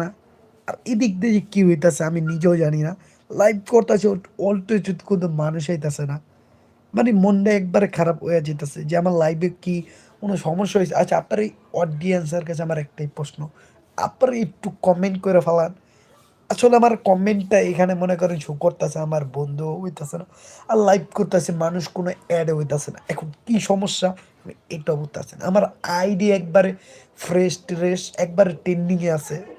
না। আর এদিক দিয়ে কি হইতাছে আমি নিজেও জানি না। লাইভ করতেছে অল্টো কিন্তু মানুষ হইতাছে না। মানে মনটা একবারে খারাপ হয়ে যেতেছে যে আমার লাইভে কি কোনো সমস্যা হয়েছে আচ্ছা আপনার এই অডিয়েন্সের কাছে আমার একটাই প্রশ্ন। আপনারা একটু কমেন্ট করে ফেলান। আসলে আমার কমেন্টটা এখানে মনে করেন শো করতেছে, আমার বন্ধু হইতেছে না। আর লাইভ করতেছে, মানুষ কোনো অ্যাড হইতেছে না। এখন কি সমস্যা? এটা বুঝতেছে না। আমার আইডি একবারে ফ্রেশ ট্রেশ একবারে ট্রেন্ডিংয়ে আছে।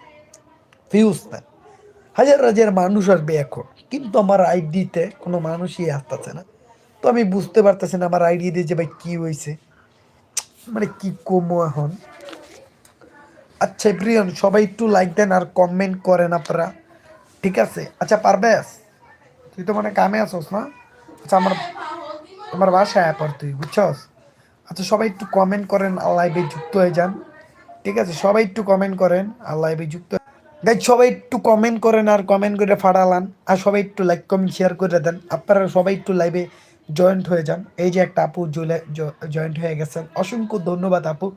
ভিউজ না হাজার হাজার মানুষ আসবে এখন। কিন্তু আমার আইডিতে কোনো মানুষই আসতেছে না। তো আমি বুঝতে পারতেছি না আমার আইডি দিয়ে যে ভাই কী হয়েছে মানে কি কমো এখন? আচ্ছা প্রিয়ন, সবাই একটু লাইক দেন আর কমেন্ট করেন আপনারা। ঠিক আছে? আচ্ছা পারবেস তুই তো মানে কামে আসোস না? আচ্ছা আমার আমার বাসায় পর তুই, বুঝছস? আচ্ছা সবাই একটু কমেন্ট করেন আর লাইভে যুক্ত হয়ে যান। ঠিক আছে, সবাই একটু কমেন্ট করেন আর লাইভে যুক্ত গাইজ সবাই একটু কমেন্ট করেন আর কমেন্ট করে ফাড়ালান আর সবাই একটু লাইক কমেন্ট শেয়ার করে দেন। আপনারা সবাই একটু লাইভে জয়েন্ট হয়ে যান। এই যে একটা আপু জুলে জয়েন্ট হয়ে গেছেন। অসংখ্য ধন্যবাদ আপু।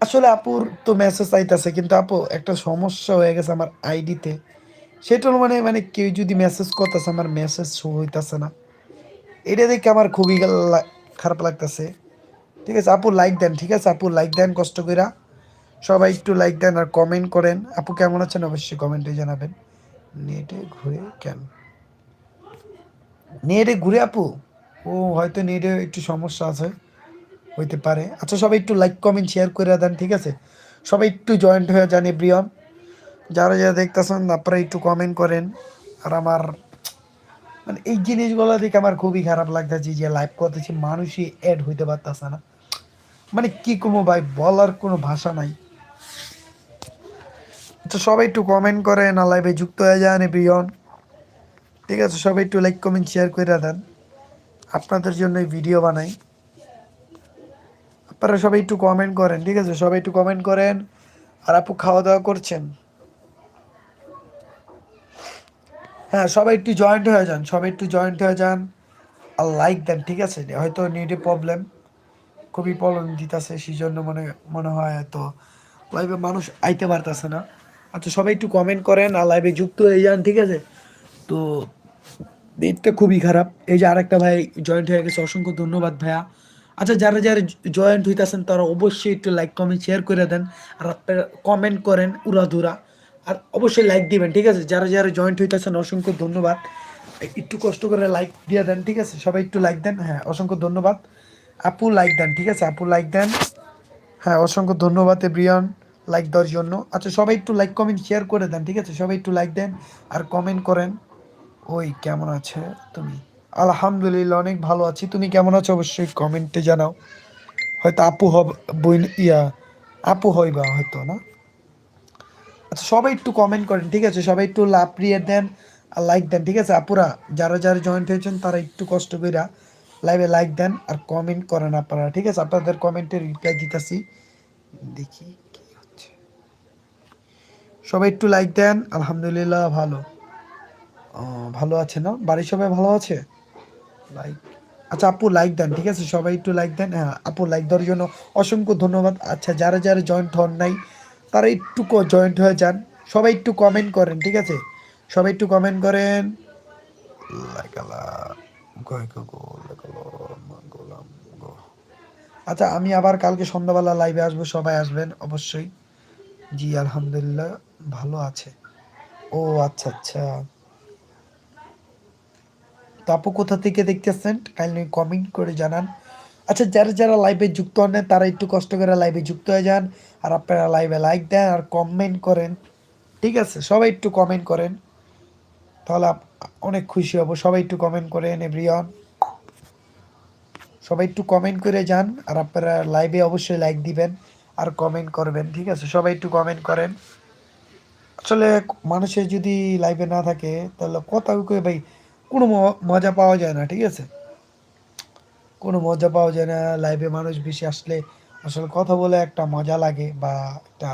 আসলে আপুর তো মেসেজ আইতাছে, কিন্তু আপু একটা সমস্যা হয়ে গেছে আমার আইডিতে সেটা হলো মানে মানে কেউ যদি মেসেজ করতেছে, আমার মেসেজ শো হইতাছে না। এটা দেখে আমার খুবই খারাপ লাগতেছে। ঠিক আছে, আপু লাইক দেন, ঠিক আছে, আপু লাইক দেন, কষ্ট কইরা। সবাই একটু লাইক দেন আর কমেন্ট করেন। আপু কেমন আছেন? অবশ্যই কমেন্টে জানাবেন। নেটে ঘুরে কেন? নেটে ঘুরে আপু? ও, হয়তো নেটে একটু সমস্যা আছে, হইতে পারে। আচ্ছা সবাই একটু লাইক কমেন্ট শেয়ার করে দেন, ঠিক আছে? সবাই একটু জয়েন্ট হয়ে যান, এভরিওয়ান। যারা যারা দেখতেছেন, আপনারা একটু কমেন্ট করেন। আর আমার মানে এই জিনিসগুলো দেখে আমার খুবই খারাপ লাগতেছে যে লাইভ করতেছি, মানুষই অ্যাড হইতে পারতেছে না। মানে কি কমো ভাই, বলার কোনো ভাষা নাই। তো সবাই একটু কমেন্ট করেন আর লাইভে যুক্ত হয়ে যান, এভরিওয়ান। ঠিক আছে, সবাই একটু লাইক কমেন্ট শেয়ার করে দেন। আপনাদের জন্য ভিডিও বানাই। আপনারা সবাই একটু কমেন্ট করেন, ঠিক আছে? সবাই একটু কমেন্ট করেন। আর আপু খাওয়া দাওয়া করছেন? হ্যাঁ সবাই একটু জয়েন্ট হয়ে যান, সবাই একটু জয়েন্ট হয়ে যান। আর লাইক দেন, ঠিক আছে? হয়তো নেটে প্রবলেম খুবই প্রবলেম দিতেছে সেই জন্য মনে মনে হয় তো লাইভে মানুষ আইতে পারতেছে না। আচ্ছা সবাই একটু কমেন্ট করেন, আর লাইভে যুক্ত হয়ে যান, ঠিক আছে? তো নেটটা খুবই খারাপ। এই যে আরেকটা ভাই জয়েন্ট হয়ে গেছে, অসংখ্য ধন্যবাদ ভাইয়া। আচ্ছা যারা যারা জয়েন্ট হইতেছেন, তারা অবশ্যই একটু লাইক কমেন্ট শেয়ার করে দেন, আর আপনারা কমেন্ট করেন উড়াধুরা আর অবশ্যই লাইক দিবেন, ঠিক আছে? যারা যারা জয়েন্ট হইতেছেন, অসংখ্য ধন্যবাদ। একটু কষ্ট করে লাইক দিয়ে দেন, ঠিক আছে? সবাই একটু লাইক দেন হ্যাঁ অসংখ্য ধন্যবাদ। আপু লাইক দেন, ঠিক আছে? আপু লাইক দেন। হ্যাঁ অসংখ্য ধন্যবাদ এব্রিয়ন লাইক দেওয়ার জন্য। আচ্ছা সবাই একটু লাইক কমেন্ট শেয়ার করে দেন, ঠিক আছে? সবাই একটু লাইক দেন আর কমেন্ট করেন। ওই কেমন আছে? তুমি, আলহামদুলিল্লাহ, অনেক ভালো আছি। তুমি কেমন আছো? অবশ্যই কমেন্টে জানাও। হয়তো আপু হব বই ইয়া, আপু হইবা হয়তো, না? আচ্ছা সবাই একটু কমেন্ট করেন, ঠিক আছে? সবাই একটু লাভ প্রিয়ে দেন আর লাইক দেন, ঠিক আছে? আপুরা, যারা যারা জয়েন্ট হয়েছেন, তারা একটু কষ্ট করে লাইভে লাইক দেন আর কমেন্ট করেন আপনারা, ঠিক আছে? আপনাদের কমেন্টে রিপ্লাই দিতেছি। দেখি। সবাই একটু লাইক দেন, আলহামদুলিল্লাহ ভালো। ভালো আছে না? বাড়ির সবাই ভালো আছে? লাইক আচ্ছা আপু লাইক দেন, ঠিক আছে? সবাই একটু লাইক দেন। হ্যাঁ আপু লাইক দেওয়ার জন্য অসংখ্য ধন্যবাদ। আচ্ছা যারা যারা জয়েন্ট হন নাই, তারা একটু জয়েন্ট হয়ে যান। সবাই একটু কমেন্ট করেন, ঠিক আছে? সবাই একটু কমেন্ট করেন। আচ্ছা আমি আবার কালকে সন্ধ্যাবেলা লাইভে আসব, সবাই আসবেন, অবশ্যই। জি, আলহামদুলিল্লাহ, ভালো আছে। ও আচ্ছা আচ্ছা। তো আপু কোথা থেকে দেখতেছেন? কাইন্ডলি কমেন্ট করে জানান। আচ্ছা যারা যারা লাইভে যুক্ত হন তারা একটু কষ্ট করে লাইভে যুক্ত হয়ে যান। আর আপনারা লাইভে লাইক দেন আর কমেন্ট করেন। ঠিক আছে? সবাই একটু কমেন্ট করেন। তাহলে অনেক খুশি হব। সবাই একটু কমেন্ট করেন এভরিওয়ান সবাই একটু কমেন্ট করে যান। আর আপনারা লাইভে অবশ্যই লাইক দিবেন। আর কমেন্ট করবেন, ঠিক আছে? সবাই একটু কমেন্ট করেন। আসলে মানুষের যদি লাইভে না থাকে, তাহলে কথা কই, ভাই, কোনো মজা পাওয়া যায় না, ঠিক আছে? কোনো মজা পাওয়া যায় না লাইভে মানুষ বেশি আসলে আসলে কথা বলে একটা মজা লাগে বা একটা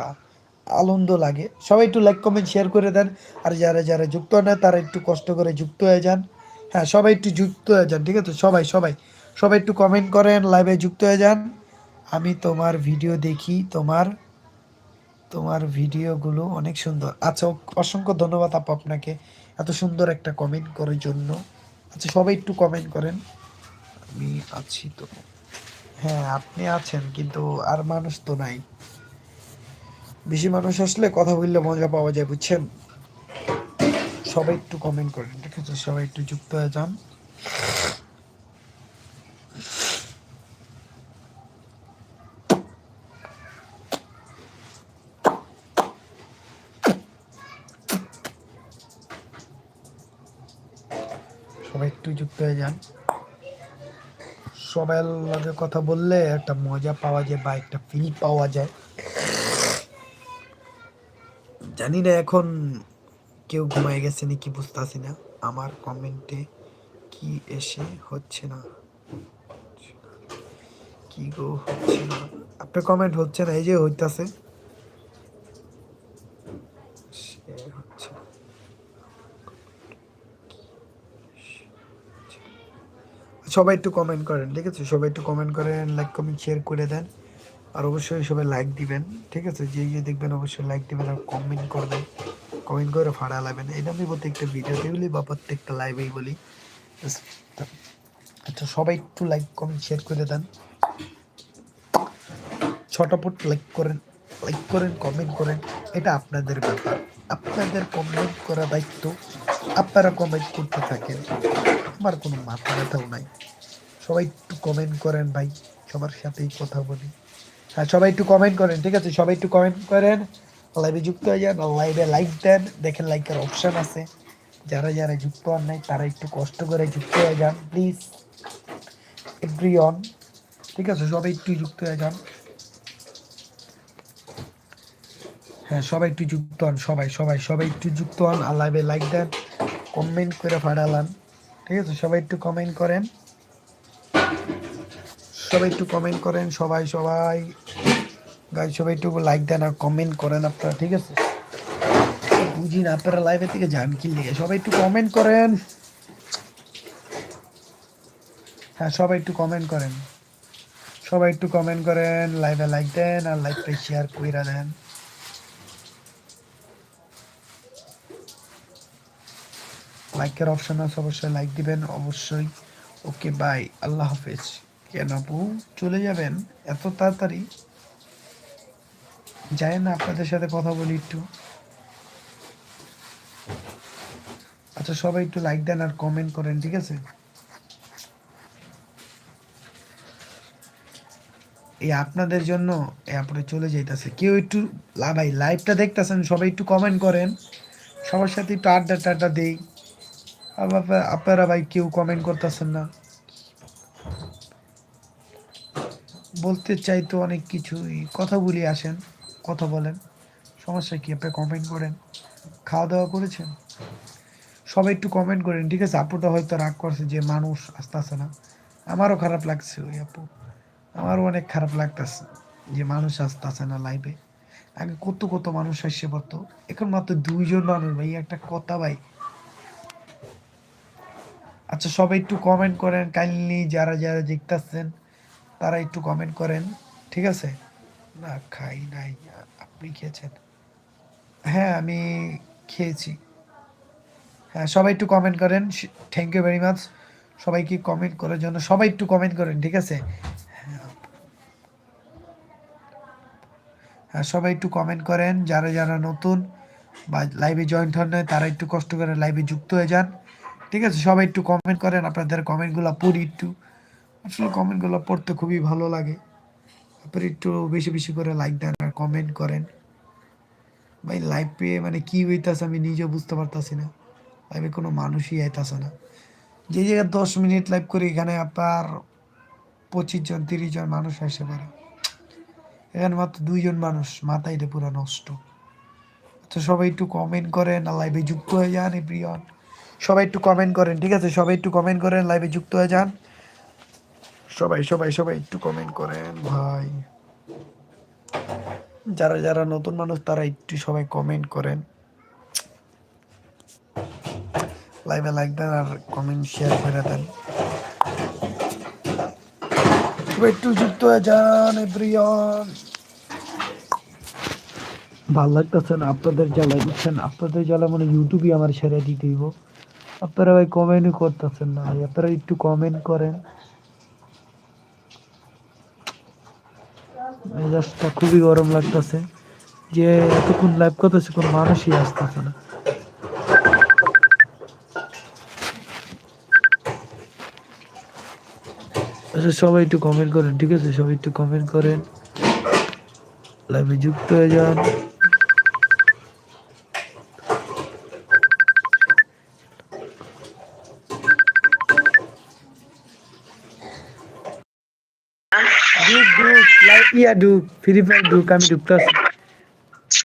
আনন্দ লাগে। সবাই একটু লাইক কমেন্ট শেয়ার করে দেন। আর যারা যারা যুক্ত না, তারা একটু কষ্ট করে যুক্ত হয়ে যান। হ্যাঁ সবাই একটু যুক্ত হয়ে যান, ঠিক আছে? সবাই সবাই সবাই একটু কমেন্ট করেন লাইভে যুক্ত হয়ে যান। আমি তোমার ভিডিও দেখি, তোমার তোমার ভিডিওগুলো অনেক সুন্দর। আচ্ছা অসংখ্য ধন্যবাদ আপু আপনাকে এত সুন্দর একটা কমেন্ট করার জন্য। আচ্ছা সবাই একটু কমেন্ট করেন। আমি আছি তো। হ্যাঁ আপনি আছেন, কিন্তু আর মানুষ তো নাই। বেশি মানুষ আসলে কথা বললে মজা পাওয়া যায়, বুঝছেন? সবাই একটু কমেন্ট করেন, ঠিক আছে? সবাই একটু যুক্ত হয়ে যান। একটু যুক্ত হয়ে যান। সবাই লগে কথা বললে একটা মজা পাওয়া যায় বা একটা ফিল পাওয়া যায়। জানি না এখন কেউ ঘুমায় গেছে নাকি বুঝতেছি না। আমার কমেন্টে কি এসে হচ্ছে না? কি গো হচ্ছে না? আপনার কমেন্ট হচ্ছে না? এই যে হইতাছে সে হচ্ছে না। সবাই একটু কমেন্ট করেন, ঠিক আছে? সবাই একটু কমেন্ট করেন লাইক কমেন্ট শেয়ার করে দেন। আর অবশ্যই সবাই লাইক দিবেন, ঠিক আছে? যে যে দেখবেন অবশ্যই লাইক দিবেন আর কমেন্ট করবেন। কমেন্ট করে ফাড়া লাগবেন। এটা আমি প্রত্যেকটা ভিডিওতে বলি বা প্রত্যেকটা লাইভেই বলি। আচ্ছা সবাই একটু লাইক কমেন্ট শেয়ার করে দেন। ছটাপট লাইক করেন লাইক করেন কমেন্ট করেন। এটা আপনাদের ব্যাপার। আপনাদের কমেন্ট করা দায়িত্ব। আপনারা কমেন্ট করতে থাকেন। আমার কোনো মাথা ব্যথাও নাই। সবাই একটু কমেন্ট করেন ভাই, সবার সাথেই কথা বলি। হ্যাঁ সবাই একটু কমেন্ট করেন, ঠিক আছে? সবাই একটু কমেন্ট করেন লাইভে যুক্ত হয়ে যান লাইভে লাইক দেন। দেখেন লাইকের অপশান আছে। যারা যারা যুক্ত হন নাই, তারা একটু কষ্ট করে যুক্ত হয়ে যান প্লিজ এভরি অন ঠিক আছে? সবাই একটু যুক্ত হয়ে যান। হ্যাঁ সবাই একটু যুক্ত হন, সবাই সবাই সবাই একটু যুক্ত হন, আর লাইভে লাইক দেন। কমেন্ট করে ফাড়ালান ঠিক আছে, সবাই একটু কমেন্ট করেন। সবাই একটু কমেন্ট করেন, সবাই সবাই। গাই সবাই একটু লাইক দেন আর কমেন্ট করেন আপনারা, ঠিক আছে? বুঝি না, আপনারা লাইভে থেকে যান কি লিগে? সবাই একটু কমেন্ট করেন। হ্যাঁ সবাই একটু কমেন্ট করেন। সবাই একটু কমেন্ট করেন লাইভে লাইক দেন আর লাইভটা শেয়ার কইরা দেন। লাইকের অপশন আছে, অবশ্যই লাইক দিবেন, অবশ্যই ওকে বাই আল্লাহ হাফেজ। কেন আপু? চলে যাবেন, এত তাড়াতাড়ি? যায় না, আপনাদের সাথে কথা বলি একটু। আচ্ছা সবাই একটু লাইক দেন আর কমেন্ট করেন, ঠিক আছে? এই আপনাদের জন্য এরপরে চলে যাইতাছে। কেউ একটু ভাই লাইভটা দেখতেছেন, সবাই একটু কমেন্ট করেন। সবার সাথে একটু আড্ডা টাড্ডা দেই। আপনারা ভাই কেউ কমেন্ট করতেছেন না। বলতে চাই তো অনেক কিছুই। কথা বলি, আসেন, কথা বলেন। সমস্যা কি, আপনি কমেন্ট করেন। খাওয়া দাওয়া করেছেন? সবাই একটু কমেন্ট করেন, ঠিক আছে? আপুটা হয়তো রাগ করছে যে মানুষ আসতে আসে না। আমারও খারাপ লাগছে ওই আপু। আমারও অনেক খারাপ লাগতেছে যে মানুষ আসতে আসে না লাইভে আগে কত কত মানুষ আসছে পড়তো এখন মাত্র দুইজন মানুষ ভাই, একটা কথা ভাই। আচ্ছা সবাই একটু কমেন্ট করেন। কাইন্ডলি যারা যারা দেখতেছেন, তারা একটু কমেন্ট করেন, ঠিক আছে? না, খাই নাই। আপনি খেয়েছেন? হ্যাঁ আমি খেয়েছি। হ্যাঁ সবাই একটু কমেন্ট করেন। থ্যাংক ইউ ভেরি মাচ সবাইকে কমেন্ট করার জন্য সবাই একটু কমেন্ট করেন, ঠিক আছে? হ্যাঁ সবাই একটু কমেন্ট করেন। যারা যারা নতুন বা লাইভে জয়েন্ট হন নাই, তারা একটু কষ্ট করে লাইভে যুক্ত হয়ে যান। ঠিক আছে, সবাই একটু কমেন্ট করেন, আপনাদের কমেন্টগুলো পড়ি একটু। আসলে কমেন্টগুলো পড়তে খুবই ভালো লাগে। তারপরে একটু বেশি বেশি করে লাইক দেন আর কমেন্ট করেন। ভাই লাইভ পেয়ে মানে কি হইতাছে আমি নিজেও বুঝতে পারতাছি না। লাইভে কোনো মানুষই আইতাছে না। যে জায়গায় দশ মিনিট লাইভ করি, এখানে আপনার পঁচিশ জন, তিরিশ জন মানুষ আসে পারে এখানে মাত্র দুইজন মানুষ, মাথায় পুরো নষ্ট। আচ্ছা সবাই একটু কমেন্ট করেন লাইভে যুক্ত হয়ে যান এভরিওয়ান সবাই একটু কমেন্ট করেন, ঠিক আছে? সবাই একটু কমেন্ট করেন লাইভে যুক্ত হয়ে যান। সবাই সবাই সবাই একটু কমেন্ট করেন, ভাই। যারা যারা নতুন মানুষ, তারা একটু সবাই কমেন্ট করেন। লাইভে লাইক দেন আর কমেন্ট শেয়ার করে দেন। একটু যুক্ত হয়ে যান এভরিওয়ান ভালো লাগতেছে না, আপনাদের জ্বালা দিচ্ছেন, আপনাদের জ্বালা মানে ইউটিউবই আমার ছেড়ে দিতে হইব। আপনারা ভাই কমেন্টই করতেছেন না ভাই, আপনারা একটু কমেন্ট করেন। মেজাজটা খুবই গরম লাগতেছে। যে এতক্ষণ লাইভ করতেছে কোনো মানুষই আসতেছে না। আচ্ছা সবাই একটু কমেন্ট করেন, ঠিক আছে? সবাই একটু কমেন্ট করেন। লাইভে যুক্ত হয়ে যান। ইয়া ঢুক ফ্রি ফায়ার ঢুক আমি ঢুকতেছি